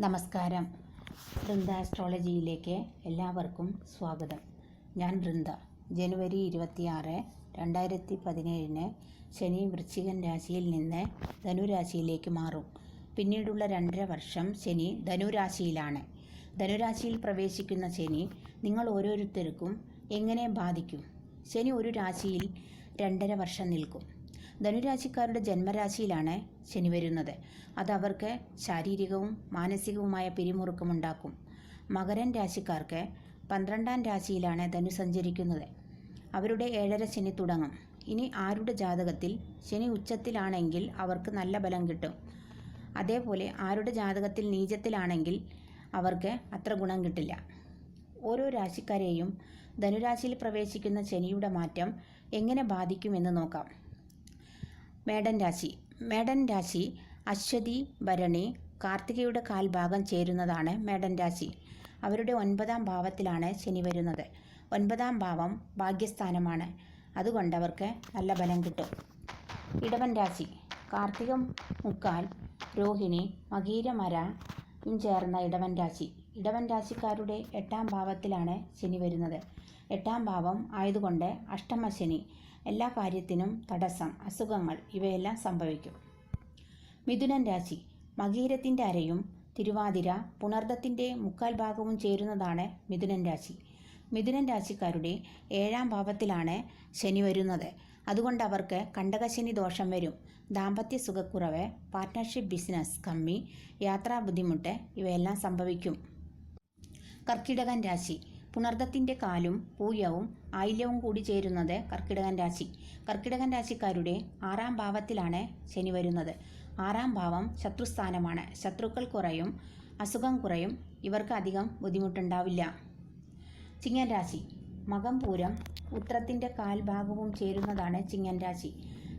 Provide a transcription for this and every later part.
നമസ്കാരം. വൃന്ദ ആസ്ട്രോളജിയിലേക്ക് എല്ലാവർക്കും സ്വാഗതം. ഞാൻ വൃന്ദ. ജനുവരി ഇരുപത്തിയാറ് രണ്ടായിരത്തി പതിനേഴിന് ശനി വൃശ്ചികൻ രാശിയിൽ നിന്ന് ധനുരാശിയിലേക്ക് മാറും. പിന്നീടുള്ള രണ്ടര വർഷം ശനി ധനുരാശിയിലാണ് ധനുരാശിയിൽ പ്രവേശിക്കുന്ന ശനി നിങ്ങൾ ഓരോരുത്തർക്കും എങ്ങനെ ബാധിക്കും? ശനി ഒരു രാശിയിൽ രണ്ടര വർഷം നിൽക്കും. ധനുരാശിക്കാരുടെ ജന്മരാശിയിലാണ് ശനി വരുന്നത്. അത് അവർക്ക് ശാരീരികവും മാനസികവുമായ പിരിമുറുക്കമുണ്ടാക്കും. മകരൻ രാശിക്കാർക്ക് പന്ത്രണ്ടാം രാശിയിലാണ് ധനു സഞ്ചരിക്കുന്നത്. അവരുടെ ഏഴര ശനി തുടങ്ങും. ഇനി ആരുടെ ജാതകത്തിൽ? ശനി ഉച്ചത്തിലാണെങ്കിൽ അവർക്ക് നല്ല ബലം കിട്ടും. അതേപോലെ ആരുടെ ജാതകത്തിൽ നീചത്തിലാണെങ്കിൽ അവർക്ക് അത്ര ഗുണം കിട്ടില്ല. ഓരോ രാശിക്കാരെയും ധനുരാശിയിൽ പ്രവേശിക്കുന്ന ശനിയുടെ മാറ്റം എങ്ങനെ ബാധിക്കുമെന്ന് നോക്കാം. മേടൻ രാശി. മേടൻ രാശി അശ്വതി ഭരണി കാർത്തികയുടെ കാൽഭാഗം ചേരുന്നതാണ് മേടൻ രാശി. അവരുടെ ഒൻപതാം ഭാവത്തിലാണ് ശനി വരുന്നത്. ഒൻപതാം ഭാവം ഭാഗ്യസ്ഥാനമാണ്. അതുകൊണ്ട് അവർക്ക് നല്ല ബലം കിട്ടും. ഇടവൻ രാശി. കാർത്തികം മുക്കാൽ രോഹിണി മകീരമരയും ചേർന്ന ഇടവൻ രാശി. ഇടവൻ രാശിക്കാരുടെ എട്ടാം ഭാവത്തിലാണ് ശനി വരുന്നത്. എട്ടാം ഭാവം ആയതുകൊണ്ട് അഷ്ടമശനി. എല്ലാ കാര്യത്തിനും തടസ്സം അസുഖങ്ങൾ ഇവയെല്ലാം സംഭവിക്കും. മിഥുനൻ രാശി. മകീരത്തിന്റെ അരയും തിരുവാതിര പുണർദത്തിന്റെ മുക്കാൽ ഭാഗവും ചേരുന്നതാണ് മിഥുനൻ രാശി. മിഥുനൻ രാശിക്കാരുടെ ഏഴാം ഭാവത്തിലാണ് ശനി വരുന്നത്. അതുകൊണ്ട് അവർക്ക് കണ്ടകശനി ദോഷം വരും. ദാമ്പത്യ സുഖക്കുറവ് പാർട്ട്ണർഷിപ്പ് ബിസിനസ് കമ്മി യാത്രാ ബുദ്ധിമുട്ട് ഇവയെല്ലാം സംഭവിക്കും. കർക്കിടകൻ രാശി. പുണർദത്തിന്റെ കാലും പൂയവും ആയില്യവും കൂടി ചേരുന്നത് കർക്കിടകൻ രാശി. കർക്കിടകൻ രാശിക്കാരുടെ ആറാം ഭാവത്തിലാണ് ശനി വരുന്നത്. ആറാം ഭാവം ശത്രുസ്ഥാനമാണ്. ശത്രുക്കൾ കുറയും അസുഖം കുറയും. ഇവർക്ക് അധികം ബുദ്ധിമുട്ടുണ്ടാവില്ല. ചിങ്ങൻ രാശി. മകം പൂരം ഉത്രത്തിന്റെ കാൽഭാഗവും ചേരുന്നതാണ് ചിങ്ങൻ രാശി.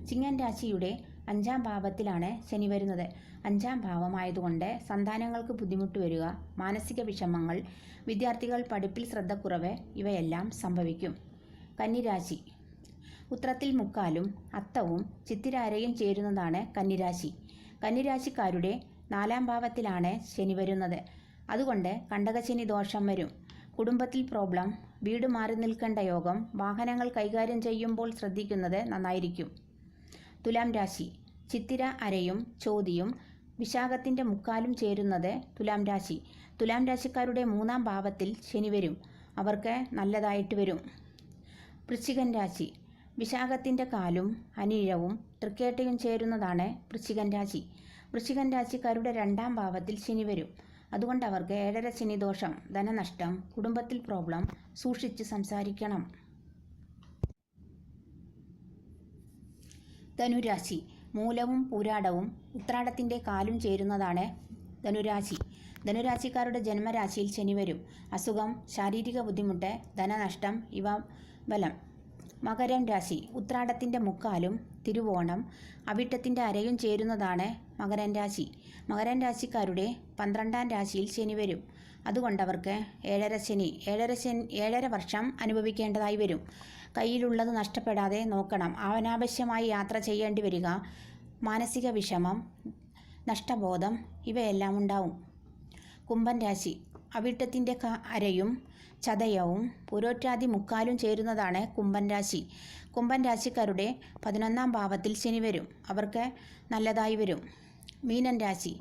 ചിങ്ങൻ രാശിയുടെ അഞ്ചാം ഭാവത്തിലാണ് ശനി വരുന്നത്. അഞ്ചാം ഭാവമായതുകൊണ്ട് സന്താനങ്ങൾക്ക് ബുദ്ധിമുട്ട് വരിക മാനസിക വിഷമങ്ങൾ വിദ്യാർത്ഥികൾ പഠിപ്പിൽ ശ്രദ്ധക്കുറവ് ഇവയെല്ലാം സംഭവിക്കും. കന്നിരാശി. ഉത്രത്തിൽ മുക്കാലും അത്തവും ചിത്തിരാരയും ചേരുന്നതാണ് കന്നിരാശി. കന്നിരാശിക്കാരുടെ നാലാം ഭാവത്തിലാണ് ശനി വരുന്നത്. അതുകൊണ്ട് കണ്ടകശനി ദോഷം വരും. കുടുംബത്തിൽ പ്രോബ്ലം വീട് മാറി നിൽക്കേണ്ട യോഗം വാഹനങ്ങൾ കൈകാര്യം ചെയ്യുമ്പോൾ ശ്രദ്ധിക്കുന്നത് നന്നായിരിക്കും. തുലാം രാശി. ചിത്തിര അരയും ചോതിയും വിശാഖത്തിന്റെ മുക്കാലും ചേരുന്നത് തുലാം രാശി. തുലാം രാശിക്കാരുടെ മൂന്നാം ഭാവത്തിൽ ശനി വരും. അവർക്ക് നല്ലതായിട്ട് വരും. വൃശ്ചികൻ രാശി. വിശാഖത്തിന്റെ കാലും അനീഴവും തൃക്കേട്ടയും ചേരുന്നതാണ് വൃശ്ചികൻ രാശി. വൃശ്ചികൻ രാശിക്കാരുടെ രണ്ടാം ഭാവത്തിൽ ശനി വരും. അതുകൊണ്ട് അവർക്ക് ഏഴര ശനി ദോഷം ധനനഷ്ടം കുടുംബത്തിൽ പ്രോബ്ലം സൂക്ഷിച്ച് സംസാരിക്കണം. ധനുരാശി. മൂലവും പൂരാടവും ഉത്രാടത്തിന്റെ കാലും ചേരുന്നതാണ് ധനുരാശി. ധനുരാശിക്കാരുടെ ജന്മരാശിയിൽ ശനി വരും. അസുഖം ശാരീരിക ബുദ്ധിമുട്ട് ധനനഷ്ടം ഇവ ബലം. മകരം രാശി. ഉത്രാടത്തിന്റെ മുക്കാലും തിരുവോണം അവിട്ടത്തിന്റെ അരയും ചേരുന്നതാണ് മകരൻ രാശി. മകരൻ രാശിക്കാരുടെ പന്ത്രണ്ടാം രാശിയിൽ ശനി വരും. അതുകൊണ്ടവർക്ക് ഏഴര ശനി ഏഴര ശനി ഏഴര വർഷം അനുഭവിക്കേണ്ടതായി വരും. കയ്യിലുള്ളത് നഷ്ടപ്പെടാതെ നോക്കണം. അവനാവശ്യമായി യാത്ര ചെയ്യേണ്ടി വരിക മാനസിക വിഷമം നഷ്ടബോധം ഇവയെല്ലാം ഉണ്ടാവും. കുംഭൻ രാശി. അവിട്ടത്തിന്റെ അരയും ചതയവും പുരോറ്റാതി മുക്കാലും ചേരുന്നതാണ് കുംഭൻ രാശി. കുംഭൻ രാശിക്കാരുടെ പതിനൊന്നാം ഭാവത്തിൽ ശനി വരും. അവർക്ക് നല്ലതായി വരും. മീനൻ രാശി.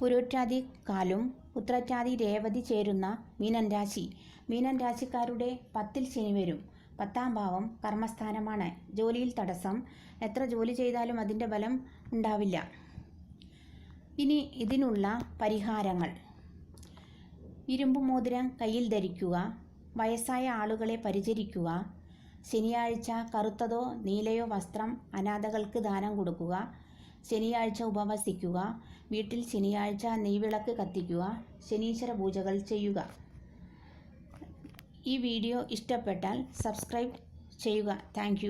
പുരോറ്റാതി കാലും ഉത്രറ്റാതി രേവതി ചേരുന്ന മീനൻ രാശി. മീനൻ രാശിക്കാരുടെ പത്തിൽ ശനി വരും. പത്താം ഭാവം കർമ്മസ്ഥാനമാണ്. ജോലിയിൽ തടസ്സം. എത്ര ജോലി ചെയ്താലും അതിന്റെ ബലം ഉണ്ടാവില്ല. ഇനി ഇതിനുള്ള പരിഹാരങ്ങൾ. ഇരുമ്പ് മോതിരം കയ്യിൽ ധരിക്കുക വയസ്സായ ആളുകളെ പരിചരിക്കുക ശനിയാഴ്ച കറുത്തതോ നീലയോ വസ്ത്രം അനാഥകൾക്ക് ദാനം കൊടുക്കുക ശനിയാഴ്ച ഉപവസിക്കുക വീട്ടിൽ ശനിയാഴ്ച നെയ്വിളക്ക് കത്തിക്കുക ശനീശ്വര പൂജകൾ ചെയ്യുക. ഈ വീഡിയോ ഇഷ്ടപ്പെട്ടാൽ സബ്സ്ക്രൈബ് ചെയ്യുക. താങ്ക്